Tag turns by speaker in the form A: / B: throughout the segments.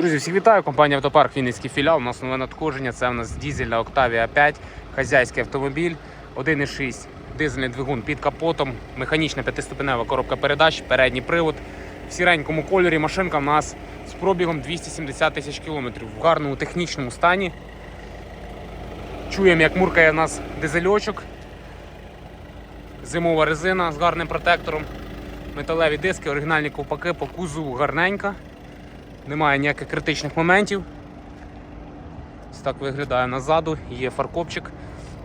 A: Друзі, всіх вітаю. Компанія Автопарк Вінницький філіал. У нас нове надходження. Це у нас дізельна Octavia 5, хазяйський автомобіль, 1,6 дизельний двигун під капотом, механічна п'ятиступенева коробка передач, передній привод. В сіренькому кольорі машинка у нас з пробігом 270 тисяч кілометрів в гарному технічному стані. Чуємо, як муркає у нас дизельочок. Зимова резина з гарним протектором. Металеві диски, оригінальні ковпаки по кузову гарненька. Немає ніяких критичних моментів. Ось так виглядає назаду. Є фаркопчик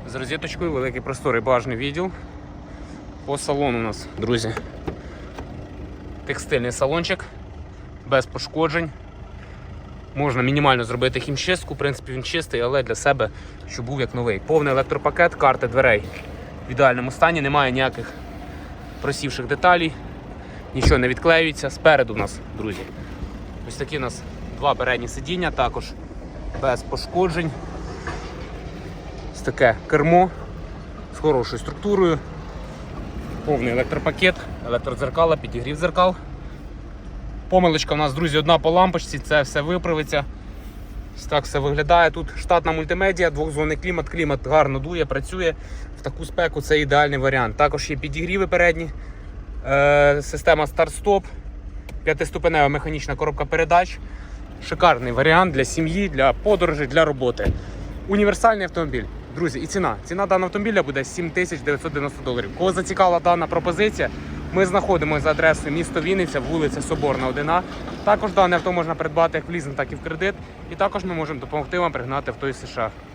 A: з розеточкою, великий просторий багажний відділ. По салону у нас, друзі, текстильний салончик без пошкоджень. Можна мінімально зробити хімчистку, в принципі, він чистий, але для себе, щоб був як новий. Повний електропакет, карти дверей в ідеальному стані, немає ніяких просівших деталей, нічого не відклеюється. Спереду у нас, друзі, ось такі у нас два передні сидіння, також без пошкоджень. Ось таке кермо з хорошою структурою, повний електропакет, електродзеркала, підігрів дзеркал. Помилочка у нас, друзі, одна по лампочці, це все виправиться. Ось так все виглядає. Тут штатна мультимедіа, двохзонний клімат, клімат гарно дує, працює. В таку спеку це ідеальний варіант. Також є підігріви передні, е, система старт-стоп, п'ятиступенева механічна коробка передач. Шикарний варіант для сім'ї, для подорожей, для роботи. Універсальний автомобіль. Друзі, і ціна. Ціна даного автомобіля буде 7990 доларів. Кого зацікавила дана пропозиція, ми знаходимося за адресою місто Вінниця, вулиця Соборна, 1А. Також дане авто можна придбати як в лізинг, так і в кредит. І також ми можемо допомогти вам пригнати авто із США.